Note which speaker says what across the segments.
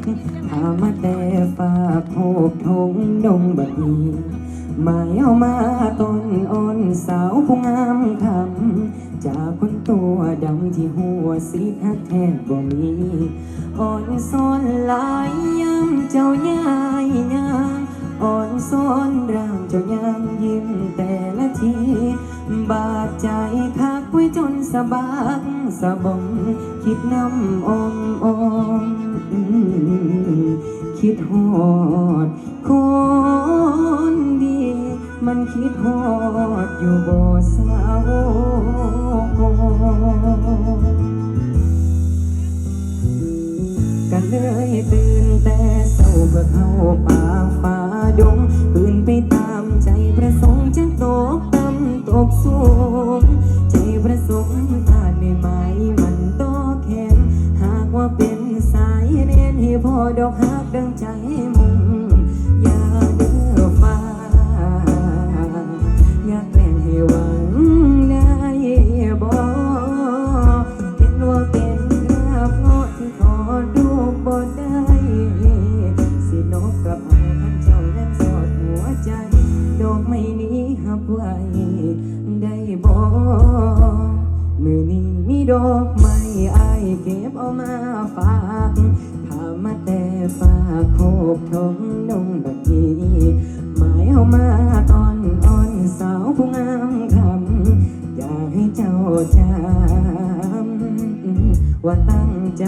Speaker 1: กพามาแต่ฝากโคกทงดงบดีหมายเอามาต้นอ่อนสาวผู้งามคำจากคนตัวดำที่หัวสีฮักแทบบ่มีอ่อนซ้อนลายยามเจ้ายายยางอ่อนซ้อนร่างเจ้ายามยิ้มแต่ละทีบาดใจคักไว้จนสะบักสะบงคิดน้ำอมอม คิดหอด คนดี มันคิดหอดอยู่บ่เศร้ากันเลยตื่นแต่เศร้าเพื่อเข้าป่าฝ่าดงปืนไปตามใจประสงค์จะตกต่ำตกสูง ดอกหักดังใจมุ่งอย่าเด้อฟ้า อยากแกล้งให้หวังได้บ่เห็นว่าเป็นคราบเงาะที่ขอดูบ่ได้ สินกกับเอาพันเจ้านั้นสอดหัวใจ ดอกไม้นี้หับไว้ได้บ่มือนี้มีดอกไม้อายเก็บเอามาฝาก มาแต่ฝากโคบทงดงบักีหมายเอามาตอนอ่อนสาวผู้งามคำอยากให้เจ้าจำว่าตั้งใจ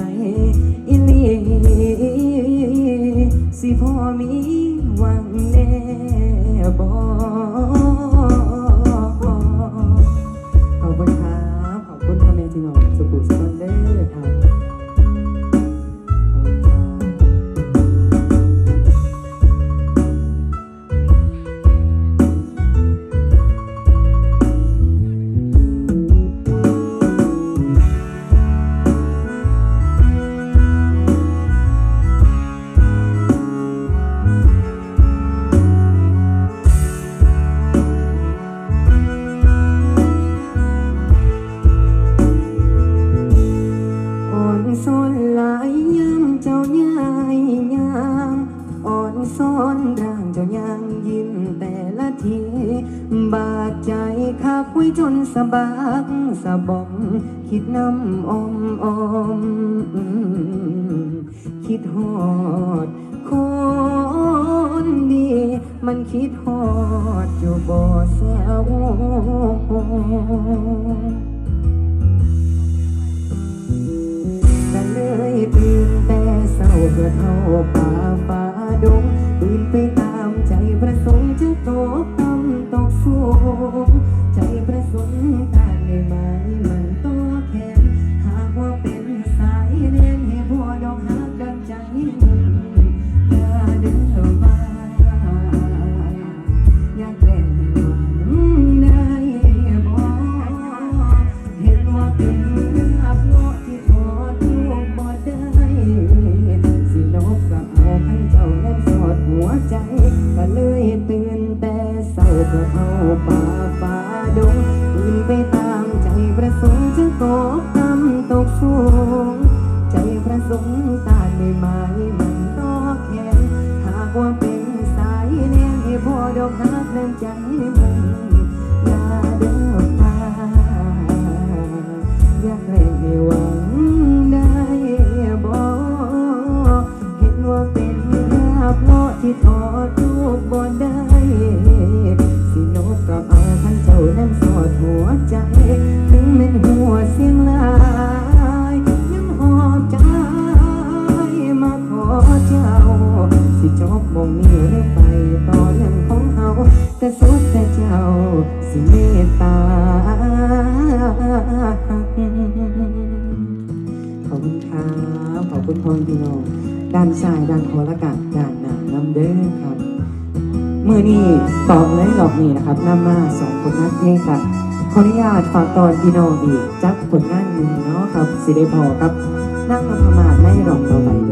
Speaker 1: อนร่างเจ้ายางยิ้มแต่ละที บาดใจคักไว้จนสะบักสะบอมคิดน้ำอมอมอืมคิดหอดคนดี มันคิดหอดอยู่บ่เศร้า สงค์จะตกต่ำตกสูง ใจประสงค์ตานไม่ไหมมันต่อแขนหากว่าเป็นสายแนนให้พอดอกหักนั้นใจมุ่งอย่าเด้อฟ้าอยากแรงให้หวังได้บ่เห็นว่าเป็นภาพเงาะที่ทอ ไปตอเรื่องของเฮาแต่สุดแต่เจ้าสิเมตตาขอบคุณครับขอบคุณพรพี่น้องด้านซ้ายด้านขวาและกะด้านหน้านำเด้อครับมือนี้ตอบเลยหลอกนี่นะครับนำมาสองผลงานเพลงครับขออนุญาตฝากตอนพี่น้องอีกจักผลงานหนึ่งเนาะครับสิได้พอครับนั่งนพมาศไม่หลอกต่อไป